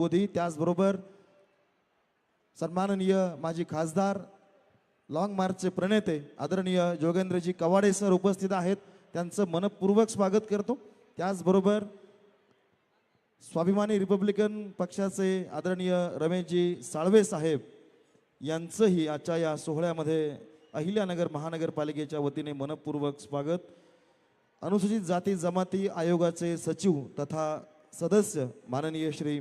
मोदी त्याचबरोबर सन्माननीय माजी खासदार लाँग मार्चचे प्रणेते आदरणीय जोगेंद्रजी कवाडे सर उपस्थित आहेत. त्यांचं मनपूर्वक स्वागत करतो. त्याचबरोबर स्वाभिमानी रिपब्लिकन पक्षाचे आदरणीय रमेशजी साळवे साहेब यांचंही आजच्या या सोहळ्यामध्ये अहिल्यानगर महानगरपालिकेच्या वतीने मनपूर्वक स्वागत. अनुसूचित जाती जमाती आयोगाचे सचिव तथा सदस्य माननीय श्री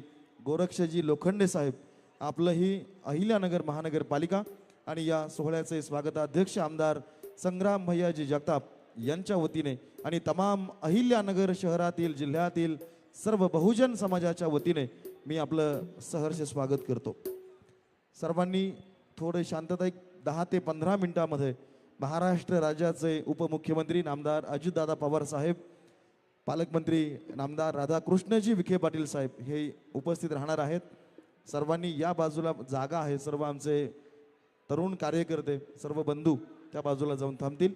गोरक्षजी लोखंडे साहेब आपलंही अहिल्यानगर महानगरपालिका आणि या सोहळ्याचे स्वागताध्यक्ष आमदार संग्राम भैयाजी जगताप यांच्या वतीने आणि तमाम अहिल्यानगर शहरातील जिल्ह्यातील सर्व बहुजन समाजाच्या वतीने मी आपलं सहर्ष स्वागत करतो. सर्वांनी थोडे शांतता एक दहा ते पंधरा मिनटामध्ये महाराष्ट्र राज्याचे उपमुख्यमंत्री नामदार अजितदादा पवार साहेब पालकमंत्री नामदार राधाकृष्णजी विखे पाटील साहेब हे उपस्थित राहणार आहेत. सर्वांनी या बाजूला जागा आहे. सर्व आमचे तरुण कार्यकर्ते सर्व बंधू त्या बाजूला जाऊन थांबतील.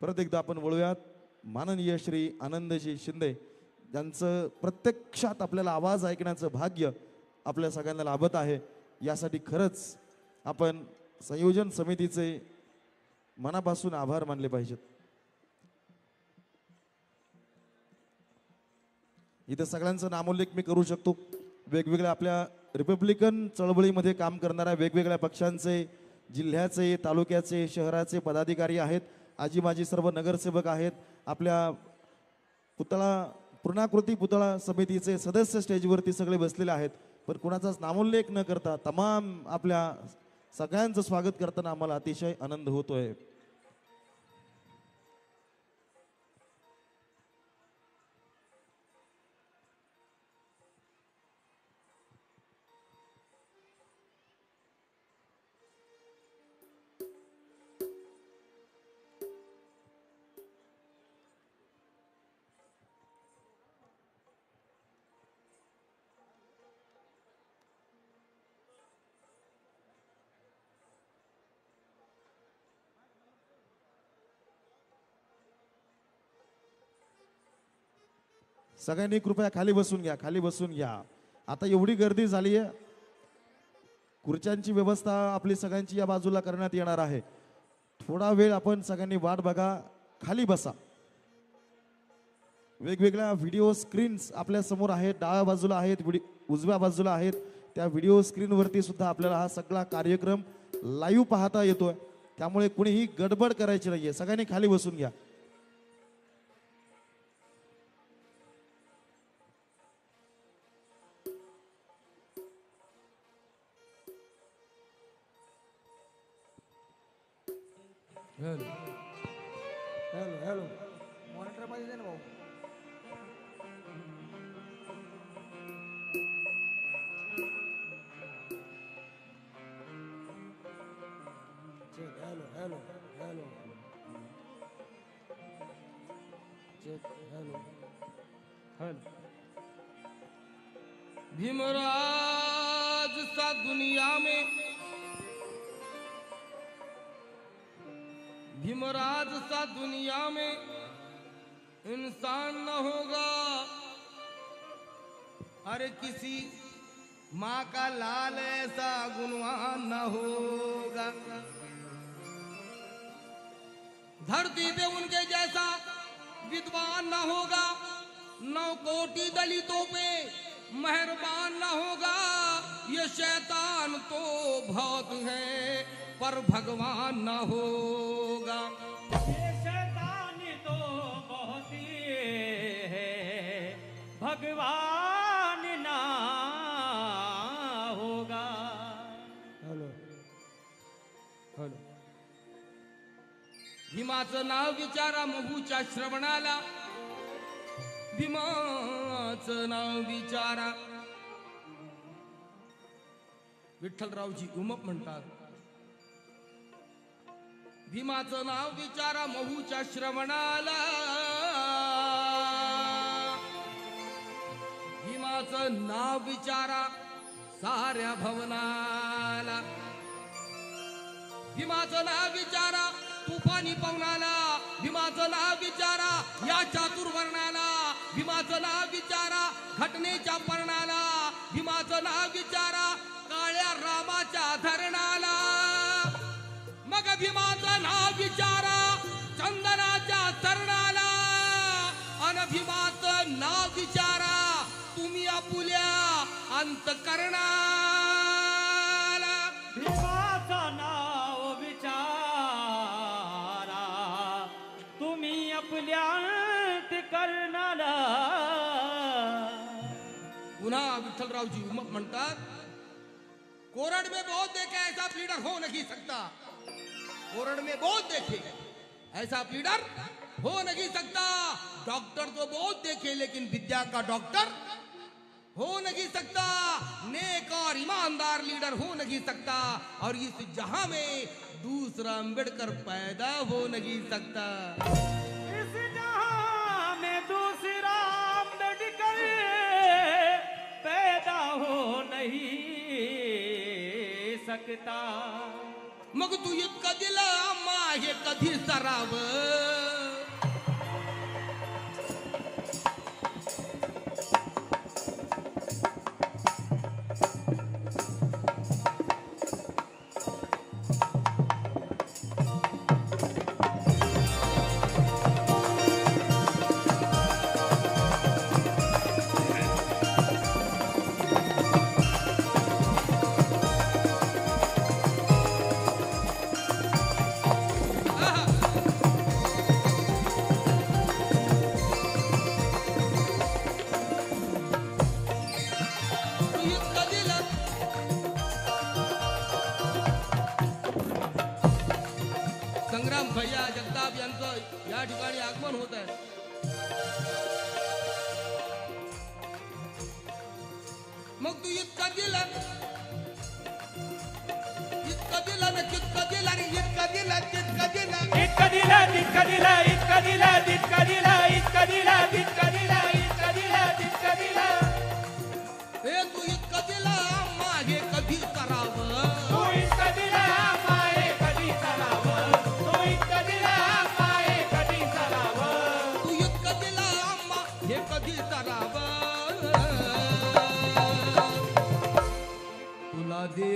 परत एकदा आपण वळूयात. माननीय श्री आनंदजी शिंदे ज्यांचं प्रत्यक्षात आपल्याला आवाज ऐकण्याचं भाग्य आपल्या सगळ्यांना लाभत आहे. यासाठी खरंच आपण संयोजन समितीचे मनापासून आभार मानले पाहिजेत. इथं सगळ्यांचं नामोल्लेख मी करू शकतो. वेगवेगळ्या आपल्या रिपब्लिकन चळवळीमध्ये काम करणाऱ्या वेगवेगळ्या पक्षांचे जिल्ह्याचे तालुक्याचे शहराचे पदाधिकारी आहेत. आजी माजी सर्व नगरसेवक आहेत. आपल्या पुतळा पूर्णाकृती पुतळा समितीचे सदस्य स्टेजवरती सगळे बसलेले आहेत. पण कुणाचाच नामोल्लेख न करता तमाम आपल्या सगळ्यांचं स्वागत करताना आम्हाला अतिशय आनंद होतोय. सगळ्यांनी कृपया खाली बसून घ्या खाली बसून घ्या. आता एवढी गर्दी झाली आहे. खुर्च्यांची व्यवस्था आपली सगळ्यांची या बाजूला करण्यात येणार आहे. थोडा वेळ आपण सगळ्यांनी वाट बघा खाली बसा. वेगवेगळ्या व्हिडिओ स्क्रीन्स आपल्यासमोर आहेत डाव्या बाजूला आहेत व्हिडि- उजव्या बाजूला आहेत. त्या व्हिडिओ स्क्रीनवरती सुद्धा आपल्याला हा सगळा कार्यक्रम लाईव्ह पाहता येतोय. त्यामुळे कुणीही गडबड करायची नाहीये. सगळ्यांनी खाली बसून घ्या. भीमराज सा दुनिया में इंसान न होगा। अरे किसी माँ का लाल ऐसा गुणवान न होगा। धरती पे उनके जैसा विद्वान न होगा। नौ कोटि दलितों पे मेहरबान न होगा। ये शैतान तो बहुत है। पर भगवान न होगा। तो बहुत ही है भगवान ना होगा। Hello hello. भीमाचं नाव विचारा मभूच्या श्रवणाला। भीमाचं नाव विचारा। विठ्ठलरावजी उमप म्हणतात भीमाचं नाव विचारा महूच्या श्रवणाला. भीमाचं नाव विचारा साऱ्या भवनाला. भीमाचं नाव विचारा तुफानी पवनाला. भीमाचं नाव विचारा या चातुर्वर्णाला. भीमाचं नाव विचारा घटनेच्या पर्णाला. भीमाचं नाव विचारा काळ्या रामाच्या धरणाला. मग भीमाचं नाव विचारा चंदनाच्या तरणाला. अन भीमाचं नाव विचारा तुम्ही आपुल्या अंतकरणाला. भीमाचं नाव विचारा तुम्ही आपल्या कर्णाला पुन्हा विठ्ठलरावजी उमप म्हणतात कोरड में बहुत देखे ऐसा लीडर हो नहीं सकता. कोरड में बहुत देखे। ऐसा लीडर हो नहीं सकता। डॉक्टर तो बहुत देखे, लेकिन विद्या का डॉक्टर हो नहीं सकता। नेक और ईमानदार लीडर हो नहीं सकता। और इस जहाँ में दूसरा अंबेडकर पैदा हो नहीं सकता। इस जहाँ में दूसरा अंबेडकर पैदा हो नहीं सकता। मग तू इतकं दिलं माहे कधी सराव?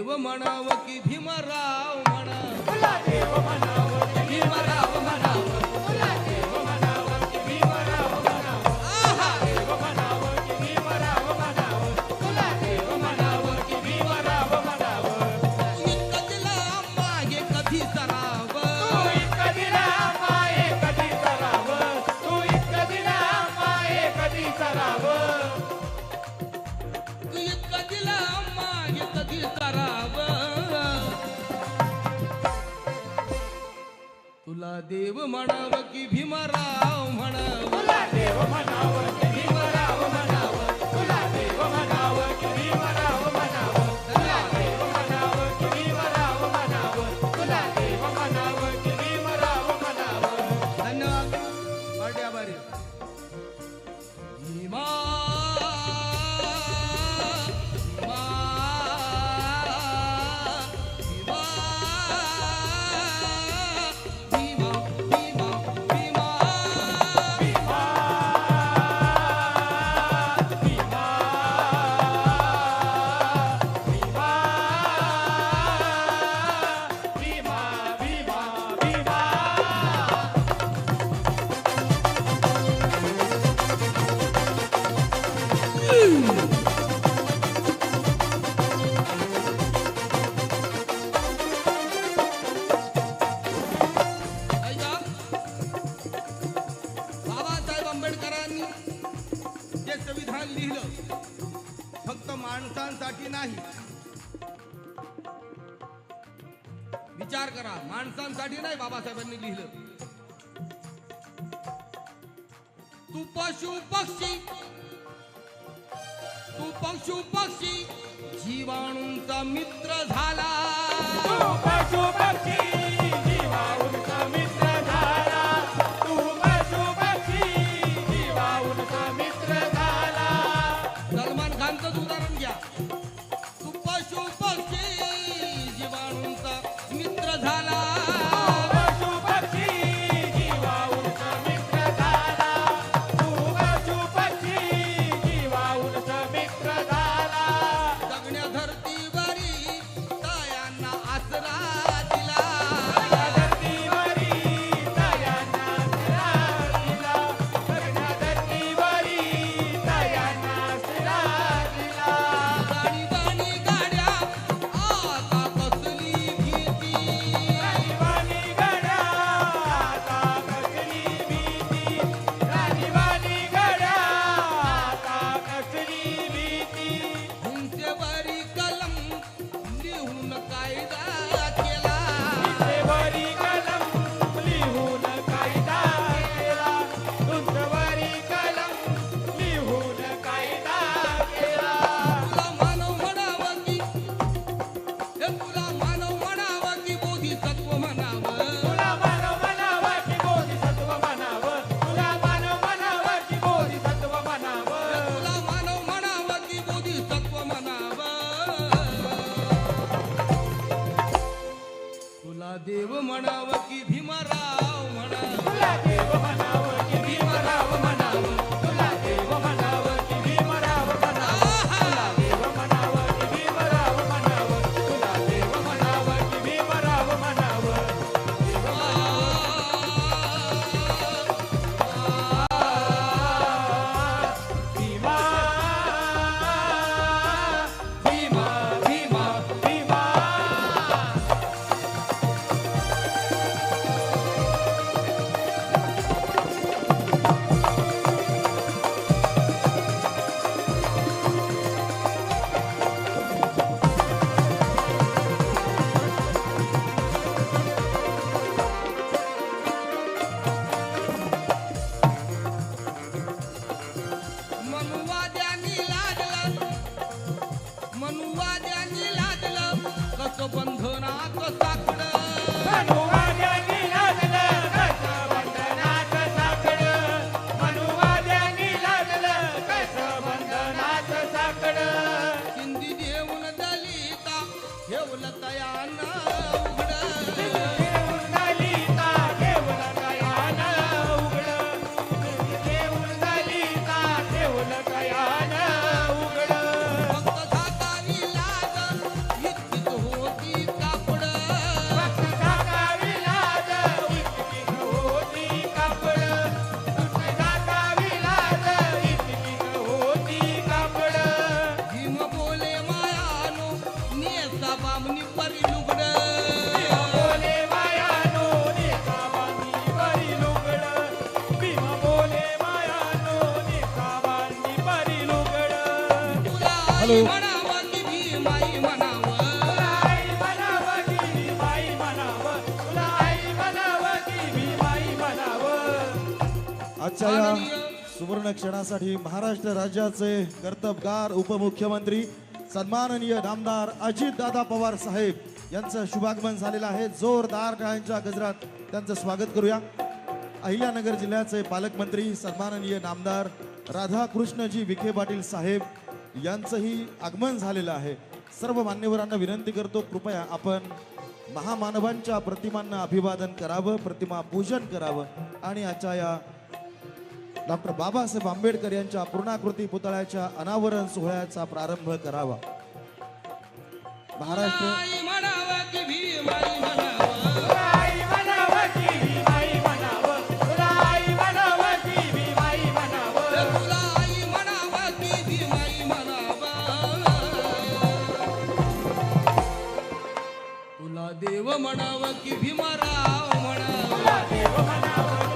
देव म्हणाव की भीमराव म्हणा देव म्हणा मणावकी भीमरा माणसांसाठी नाही. विचार करा माणसांसाठी नाही बाबासाहेबांनी लिहिलं. तू पशु पक्षी. तू पशु पक्षी. जीवाणूंचा मित्र झाला. तू पशु पक्षी जीवाणूंचा मित्र म्हणावं आजच्या या सुवर्ण क्षणासाठी महाराष्ट्र राज्याचे कर्तबगार उपमुख्यमंत्री सन्माननीय नामदार अजितदादा पवार साहेब यांचं शुभागमन झालेलं आहे. जोरदार टाळ्यांच्या गजरात त्यांचं स्वागत करूया. अहिल्यानगर जिल्ह्याचे पालकमंत्री सन्माननीय नामदार राधाकृष्णजी विखे पाटील साहेब यांचंही आगमन झालेलं आहे. सर्व मान्यवरांना विनंती करतो कृपया आपण महामानवांच्या प्रतिमांना अभिवादन करावं प्रतिमा पूजन करावं. आणि आजच्या या डॉक्टर बाबासाहेब आंबेडकर यांच्या पूर्णाकृती पुतळ्याच्या अनावरण सोहळ्याचा प्रारंभ करावा. महाराष्ट्र देव म्हणावं की भीमराव म्हणावं.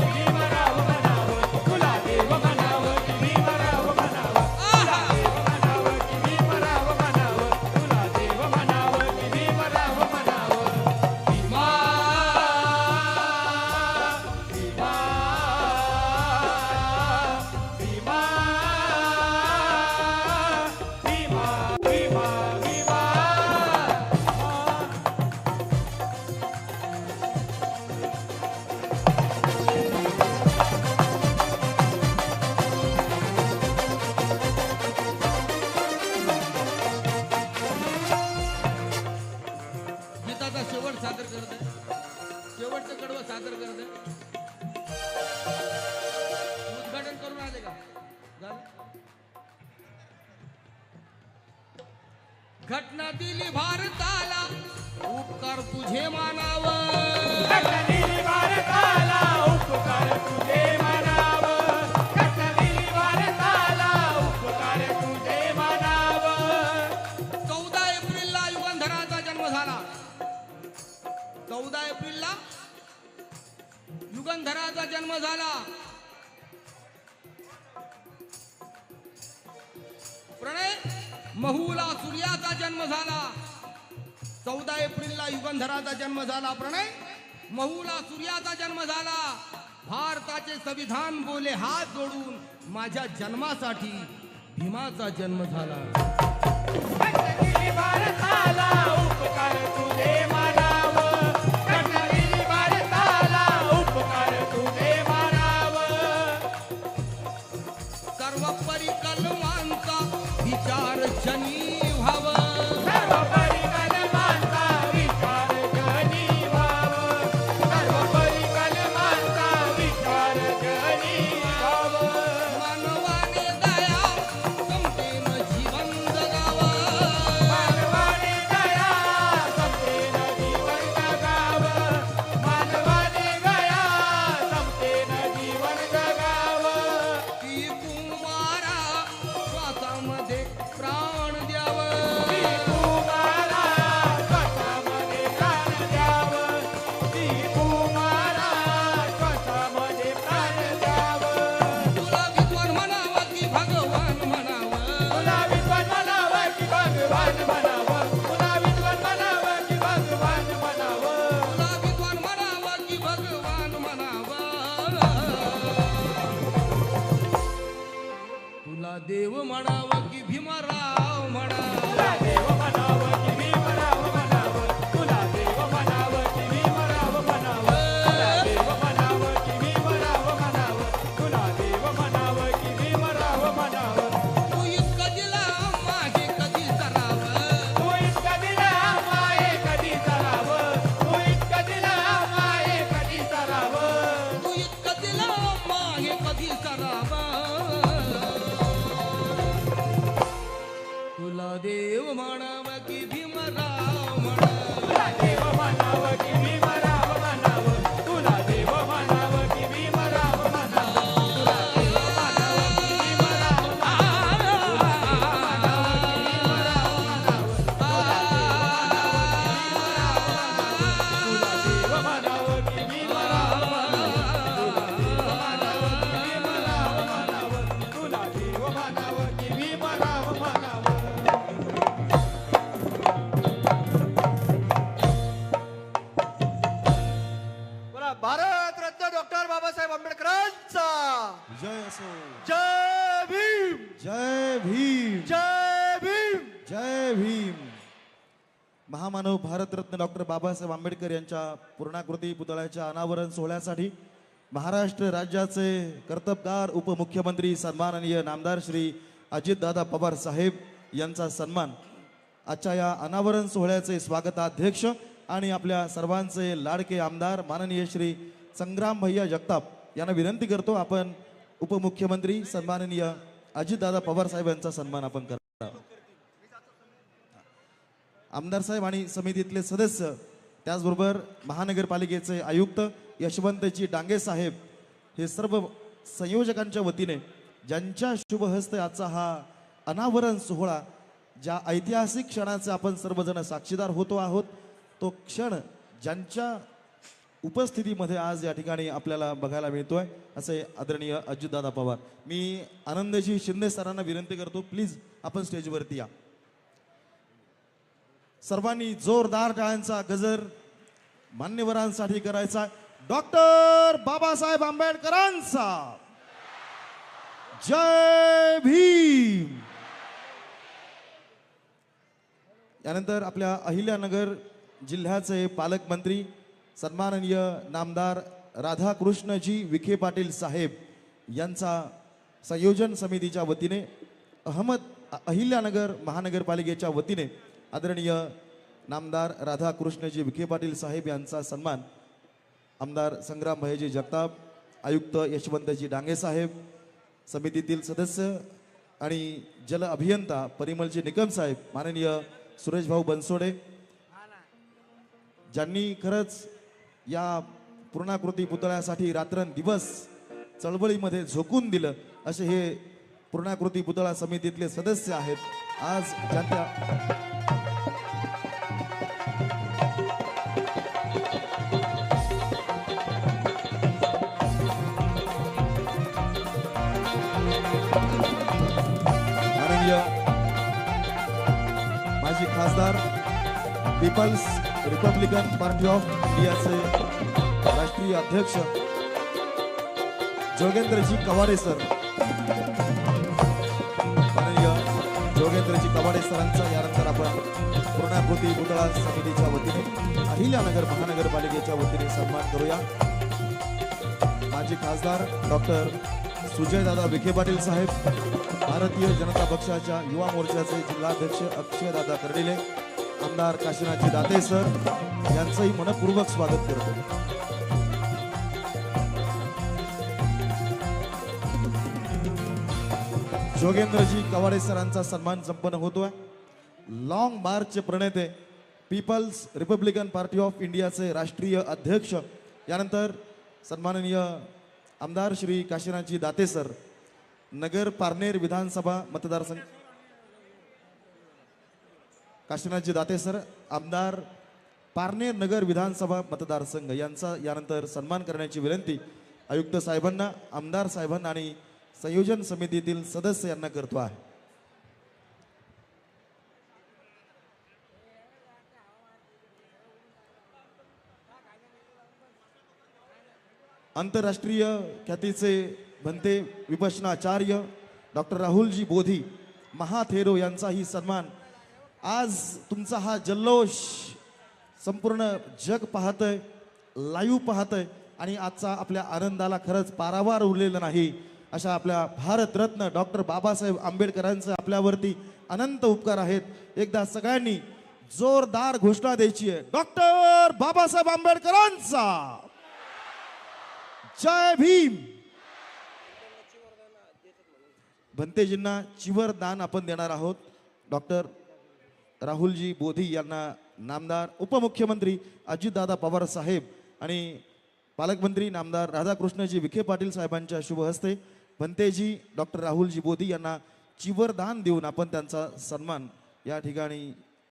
घटना दिली भारताला. उपकार तुझे मानावं. कटलेली भारताला उपकार तुझे मानावं. कटलेली भारताला उपकार तुझे मानावं. चौदा एप्रिलला युगंधराचा जन्म झाला. चौदा एप्रिलला युगंधराचा जन्म झाला. महूला सूर्याचा जन्म झाला. चौदा एप्रिलला युगंधराचा जन्म झाला प्रणय. महूला सूर्याचा जन्म झाला. भारताचे संविधान बोले हात जोडून माझ्या जन्मासाठी भीमाचा जन्म झाला. बाबासाहेब आंबेडकर यांच्या पूर्णाकृती पुतळ्याच्या अनावरण सोहळ्यासाठी महाराष्ट्र राज्याचे कर्तबगार उपमुख्यमंत्री सन्माननीय नामदार श्री अजितदादा पवार साहेब यांचा सन्मान. आजच्या या अनावरण सोहळ्याचे स्वागताध्यक्ष आणि आपल्या सर्वांचे लाडके आमदार माननीय श्री संग्राम भैया जगताप यांना विनंती करतो आपण उपमुख्यमंत्री सन्माननीय अजितदादा पवार साहेब यांचा सन्मान आपण करा आमदार साहेब आणि समितीतले सदस्य त्याचबरोबर महानगरपालिकेचे आयुक्त यशवंतजी डांगे साहेब हे सर्व संयोजकांच्या वतीने ज्यांच्या शुभ आजचा हा अनावरण सोहळा ज्या ऐतिहासिक क्षणाचे आपण सर्वजण साक्षीदार होतो आहोत तो क्षण ज्यांच्या उपस्थितीमध्ये आज या ठिकाणी आपल्याला बघायला मिळतोय असे आदरणीय अजितदादा पवार. मी आनंदजी शिंदे सरांना विनंती करतो प्लीज आपण स्टेजवरती या. सर्वांनी जोरदार टाळ्यांचा गजर मान्यवरांसाठी करायचा. डॉक्टर बाबासाहेब आंबेडकरांचा. जय भीम. यानंतर आपल्या अहिल्यानगर जिल्ह्याचे पालकमंत्री सन्माननीय नामदार राधाकृष्णजी विखे पाटील साहेब यांचा संयोजन समितीच्या वतीने अहमद अहिल्यानगर महानगरपालिकेच्या वतीने आदरणीय नामदार राधाकृष्णजी विखे पाटील साहेब यांचा सन्मान आमदार संग्राम भयजी जगताप आयुक्त यशवंतजी डांगे साहेब समितीतील सदस्य आणि जल अभियंता परिमलजी निकम साहेब माननीय सुरेश भाऊ बनसोडे ज्यांनी खरंच या पूर्णाकृती पुतळ्यासाठी रात्रंदिवस चळवळीमध्ये झोकून दिलं असे हे पूर्णाकृती पुतळा समितीतले सदस्य आहेत. आज ज्यांच्या खासदार पीपल्स रिपब्लिकन पार्टी ऑफ इंडियाचे राष्ट्रीय अध्यक्ष जोगेंद्रजी कवाडे सर. माननीय जोगेंद्रजी कवाडे सरांचा यानंतर आपण पूर्णाकृती पुतळा समितीच्या वतीने अहिल्यानगर महानगरपालिकेच्या वतीने सन्मान करूया. माजी खासदार डॉक्टर सुजयदादा विखे पाटील साहेब भारतीय जनता पक्षाच्या युवा मोर्चाचे जिल्हाध्यक्ष अक्षयदादा कर्डिले आमदार काशीनाथजी दाते सर यांचंही मनपूर्वक स्वागत करतो. जोगेंद्रजी कवाडे सरांचा सन्मान संपन्न होतोय. लॉंग मार्चचे प्रणेते पीपल्स रिपब्लिकन पार्टी ऑफ इंडियाचे राष्ट्रीय अध्यक्ष यानंतर सन्माननीय आमदार श्री काशीनाथजी दाते सर. नगर पारनेर विधानसभा मतदारसंघ. काशीनाथजी दाते सर आमदार पारनेर नगर विधानसभा मतदारसंघ यांचा यानंतर सन्मान करण्याची विनंती आयुक्त साहेबांना आमदार साहेबांना आणि संयोजन समितीतील सदस्य यांना करतो आहे. आंतरराष्ट्रीय ख्यातीचे बनते विपशनाचार्य डॉक्टर राहुलजी बोधी महाथेरो यांचाही सन्मान. आज तुमचा हा जल्लोष संपूर्ण जग पाहतंय लाईव्ह पाहतंय आणि आजचा आपल्या आनंदाला खरंच पारावार उरलेला नाही. अशा आपल्या भारतरत्न डॉक्टर बाबासाहेब आंबेडकरांचं आपल्यावरती अनंत उपकार आहेत. एकदा सगळ्यांनी जोरदार घोषणा द्यायची आहे. डॉक्टर बाबासाहेब आंबेडकरांचा! जय भीम! भंतेजींना चिवर दान आपण देणार आहोत. डॉक्टर राहुलजी बोधी यांना नामदार उपमुख्यमंत्री अजितदादा पवार साहेब आणि पालकमंत्री नामदार राधाकृष्णजी विखे पाटील साहेबांच्या शुभ हस्ते भंतेजी डॉक्टर राहुलजी बोधी यांना चिवर दान देऊन आपण त्यांचा सन्मान या ठिकाणी